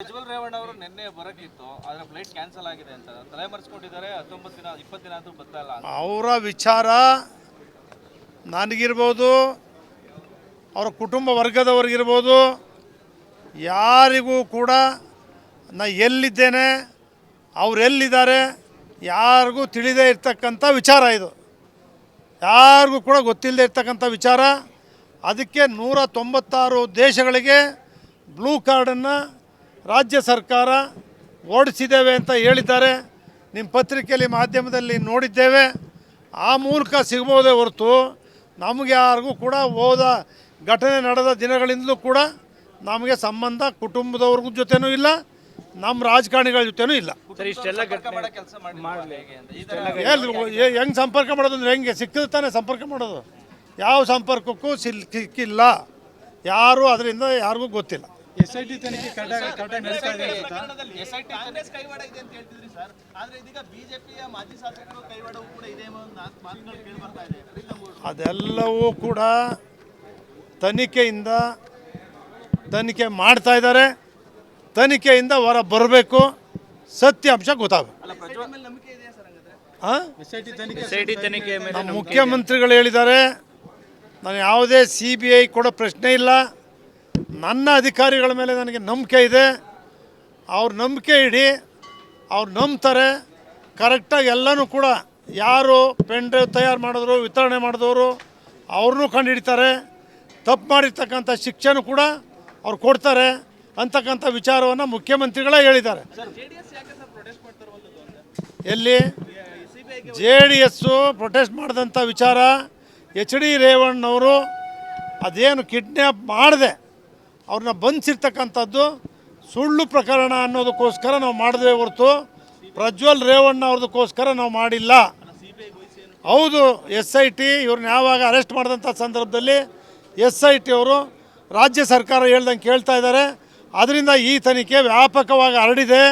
ಪ್ರಜ್ವಲ್ ರೇವಣ್ಣ ಅವರು ನಿನ್ನೆ ಬರಕಿತ್ತು, ಆದ್ರೆ ಫ್ಲೈಟ್ ಕ್ಯಾನ್ಸಲ್ ಆಗಿದೆ ಅಂತ. ತಲೆಮರೆಸ್ಕೊಂಡಿದ್ದಾರೆ ಹತ್ತೊಂಬತ್ತು ದಿನ, ಇಪ್ಪತ್ತು ದಿನ ಆದ್ರೂ ಬರ್ತಾ ಇಲ್ಲ. ಅವರ ವಿಚಾರ ನನಗಿರ್ಬೋದು, ಅವರ ಕುಟುಂಬ ವರ್ಗದವ್ರಿಗಿರ್ಬೋದು, ಯಾರಿಗೂ ಕೂಡ ನಾ ಎಲ್ಲಿದ್ದೇನೆ, ಅವ್ರು ಎಲ್ಲಿದ್ದಾರೆ, ಯಾರಿಗೂ ತಿಳಿದೇ ಇರ್ತಕ್ಕಂಥ ವಿಚಾರ ಇದು. ಯಾರಿಗೂ ಕೂಡ ಗೊತ್ತಿಲ್ಲದೆ ಇರ್ತಕ್ಕಂಥ ವಿಚಾರ. ಅದಕ್ಕೆ ನೂರ ತೊಂಬತ್ತಾರು ದೇಶಗಳಿಗೆ ಬ್ಲೂ ಕಾರ್ಡನ್ನು ರಾಜ್ಯ ಸರ್ಕಾರ ಓಡಿಸಿದ್ದೇವೆ ಅಂತ ಹೇಳಿದ್ದಾರೆ. ನಿಮ್ಮ ಪತ್ರಿಕೆಯಲ್ಲಿ ಮಾಧ್ಯಮದಲ್ಲಿ ನೋಡಿದ್ದೇವೆ. ಆ ಮೂಲಕ ಸಿಗ್ಬೋದೇ ಹೊರತು ನಮಗೆ ಯಾರಿಗೂ ಕೂಡ ಹೋದ ಘಟನೆ ನಡೆದ ದಿನಗಳಿಂದಲೂ ಕೂಡ ನಮಗೆ ಸಂಬಂಧ ಕುಟುಂಬದವ್ರಿಗೂ ಜೊತೆನೂ ಇಲ್ಲ ನಮ್ಮ ರಾಜಕಾರಣಿಗಳ ಜೊತೆನೂ ಇಲ್ಲ. ಹೆಂಗೆ ಸಂಪರ್ಕ ಮಾಡೋದು ಅಂದರೆ ಹೆಂಗೆ? ಸಿಕ್ಕಿದ್ರೆ ತಾನೇ ಸಂಪರ್ಕ ಮಾಡೋದು. ಯಾವ ಸಂಪರ್ಕಕ್ಕೂ ಸಿಲ್ ಸಿಕ್ಕಿಲ್ಲ. ಯಾರೂ ಅದರಿಂದ ಯಾರಿಗೂ ಗೊತ್ತಿಲ್ಲ. ಎಸ್ ಐ ಟಿ ತನಿಖೆ ಕರೆಕ್ಟಾಗಿ ಕರೆಕ್ಟಾಗಿ ನಡೀತಾ ಇದೆ ಅಂತ SIT ಕಾಂಗ್ರೆಸ್ ಕೈವಾಡ ಇದೆ ಅಂತ ಹೇಳ್ತಿದ್ರಿ ಸರ್. ಆದ್ರೆ ಇದೀಗ ಬಿಜೆಪಿಯ ಮಾಜಿ ಶಾಸಕರು ಕೈವಾಡವೂ ಕೂಡ ಇದೆ ಎಂಬ ಮಾತುಗಳು ಕೇಳಿ ಬರ್ತಾ ಇದೆ. ಅದೆಲ್ಲವೂ ಕೂಡ ತನಿಖೆಯಿಂದ ತನಿಖೆ ಮಾಡ್ತಾ ಇದ್ದಾರೆ. ತನಿಖೆಯಿಂದ ಹೊರ ಬರಬೇಕು. ಸತ್ಯಾಂಶ ನಮ್ಮ ಮುಖ್ಯಮಂತ್ರಿಗಳು ಹೇಳಿದ್ದಾರೆ. ನಾನು ಯಾವುದೇ ಸಿ ಬಿ ಐ ಕೂಡ ಪ್ರಶ್ನೆ ಇಲ್ಲ. ನನ್ನ ಅಧಿಕಾರಿಗಳ ಮೇಲೆ ನನಗೆ ನಂಬಿಕೆ ಇದೆ. ಅವ್ರ ನಂಬಿಕೆ ಇಡಿ ಅವ್ರು ನಂಬ್ತಾರೆ. ಕರೆಕ್ಟಾಗಿ ಎಲ್ಲನೂ ಕೂಡ ಯಾರು ಪೆನ್ ಡ್ರೈವ್ ತಯಾರು ಮಾಡಿದ್ರು ವಿತರಣೆ ಮಾಡಿದವರು ಅವ್ರನ್ನೂ ಕಂಡುಹಿಡಿತಾರೆ ತಪ್ಪು ಮಾಡಿರ್ತಕ್ಕಂಥ ಶಿಕ್ಷೆನೂ ಕೂಡ ಅವ್ರು ಕೊಡ್ತಾರೆ ಅಂತಕ್ಕಂಥ ವಿಚಾರವನ್ನು ಮುಖ್ಯಮಂತ್ರಿಗಳೇ ಹೇಳಿದ್ದಾರೆ. ಎಲ್ಲಿ? ಜೆ ಡಿ ಎಸ್ಸು ಪ್ರೊಟೆಸ್ಟ್ ಮಾಡಿದಂಥ ವಿಚಾರ ಎಚ್ ಡಿ ರೇವಣ್ಣವರು ಅದೇನು ಕಿಡ್ನ್ಯಾಪ್ ಮಾಡದೆ. ಅವ್ರನ್ನ ಬಂಧಿಸಿರ್ತಕ್ಕಂಥದ್ದು ಸುಳ್ಳು ಪ್ರಕರಣ ಅನ್ನೋದಕ್ಕೋಸ್ಕರ ನಾವು ಮಾಡಿದ್ವಿ ಹೊರತು ಪ್ರಜ್ವಲ್ ರೇವಣ್ಣ ಅವ್ರದಕ್ಕೋಸ್ಕರ ನಾವು ಮಾಡಿಲ್ಲ. ಹೌದು, ಎಸ್ ಐ ಟಿ ಇವ್ರನ್ನ ಯಾವಾಗ ಅರೆಸ್ಟ್ ಮಾಡಿದಂಥ ಸಂದರ್ಭದಲ್ಲಿ ಎಸ್ ಐ ಟಿ ಅವರು ರಾಜ್ಯ ಸರ್ಕಾರ ಹೇಳ್ದಂಗೆ ಕೇಳ್ತಾ ಇದ್ದಾರೆ. ಅದರಿಂದ ಈ ತನಿಖೆ ವ್ಯಾಪಕವಾಗಿ ಹರಡಿದೆ.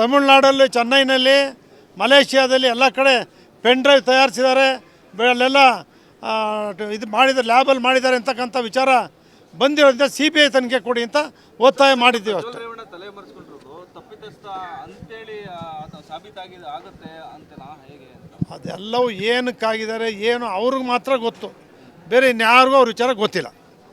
ತಮಿಳ್ನಾಡಲ್ಲಿ, ಚೆನ್ನೈನಲ್ಲಿ, ಮಲೇಷ್ಯಾದಲ್ಲಿ ಎಲ್ಲ ಕಡೆ ಪೆನ್ ಡ್ರೈವ್ ತಯಾರಿಸಿದ್ದಾರೆ. ಅಲ್ಲೆಲ್ಲ ಇದು ಮಾಡಿದ, ಲ್ಯಾಬಲ್ಲಿ ಮಾಡಿದ್ದಾರೆ ಅಂತಕ್ಕಂಥ ವಿಚಾರ ಬಂದಿರೋದ್ರಿಂದ ಸಿ ಬಿ ಐ ತನಿಖೆ ಕೊಡಿ ಅಂತ ಒತ್ತಾಯ ಮಾಡಿದ್ದೀವಿ ಅಷ್ಟೇ. ಅದೆಲ್ಲವೂ ಏನಕ್ಕಾಗಿದ್ದಾರೆ ಏನು ಅವ್ರಿಗೆ ಮಾತ್ರ ಗೊತ್ತು. ಬೇರೆ ಇನ್ಯಾರಿಗೂ ಅವ್ರ ವಿಚಾರ ಗೊತ್ತಿಲ್ಲ.